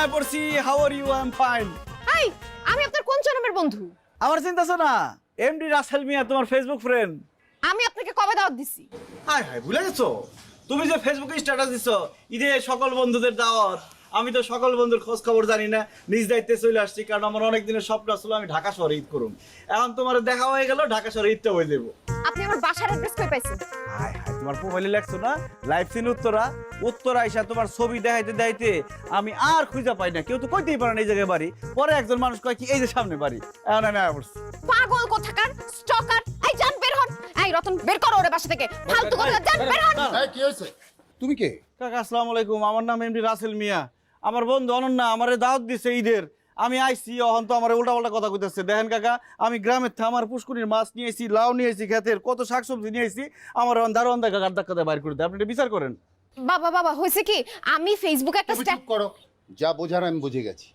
আয় পড়ছি how are you I am fine hi আমি আপনার কোন জন্মের বন্ধু? আমার চিন্তা আছে না এমডি রাসেল মিয়া তোমার ফেসবুক ফ্রেন্ড আমি আপনাকে কবে দাওয়াত দিছি? হাই হাই ভুলে গেছো? তুমি যে ফেসবুকে স্ট্যাটাস দিছো ঈদে সকল বন্ধুদের দাওয়াত। আমি তো সকল বন্ধুর খোঁজ খবর জানি না নিজ দায়িত্বে চলে আসছি কারণ আমার অনেক দিনের স্বপ্ন ছিল আমি ঢাকা শহরে ঈদ করুন এখন তোমার দেখা হয়ে গেল ঢাকা শহরে ঈদটা হয়ে দেবো আপনি আমার বাসার অ্যাড্রেস কই পাইছেন? হাই হাই তোমার প্রোফাইলে লেখছো না? লাইভ সিন উত্তরা উত্তরা আইসা তোমার ছবি দেখাইতে দেখাইতে আমি আর খুঁজে পাই না। কেউ তো কইতেই পারে না এই জায়গায় বাড়ি। পরে একজন মানুষ কয় কি এই যে সামনে বাড়ি। এখন আমি আয়া পড়ছি। পাগল কোথাকার স্টকার এই জান বের হন। এই রতন বের করো ওরে বাসা থেকে। ফালতু কথা জান বের হন। এই, কি হয়েছে? তুমি কে? কাকা আসসালামু আলাইকুম। আমার নাম এমডি রাসেল মিয়া। আমার বন্ধু অনন্যা আমারে দাওয়াত দিছে ঈদের। আমি আইছি অহন তো আমার উল্টা পাল্টা কথা কইতেছে। দেখেন কাকা আমি গ্রামের থেকে আমার পুষ্করির মাছ এসেছি লাউ নিয়ে নিয়েছি খেতের কত শাকসবজি এসেছি আমার দারোয়ান দেখা গাদ ধাক্কা বাইর করে দেয়। আপনি বিচার করেন। বাবা বাবা হয়েছে কি? আমি ফেসবুকে একটা স্ট্যাটাস স্ট্যাট করো। যা বোঝার আমি বুঝে গেছি।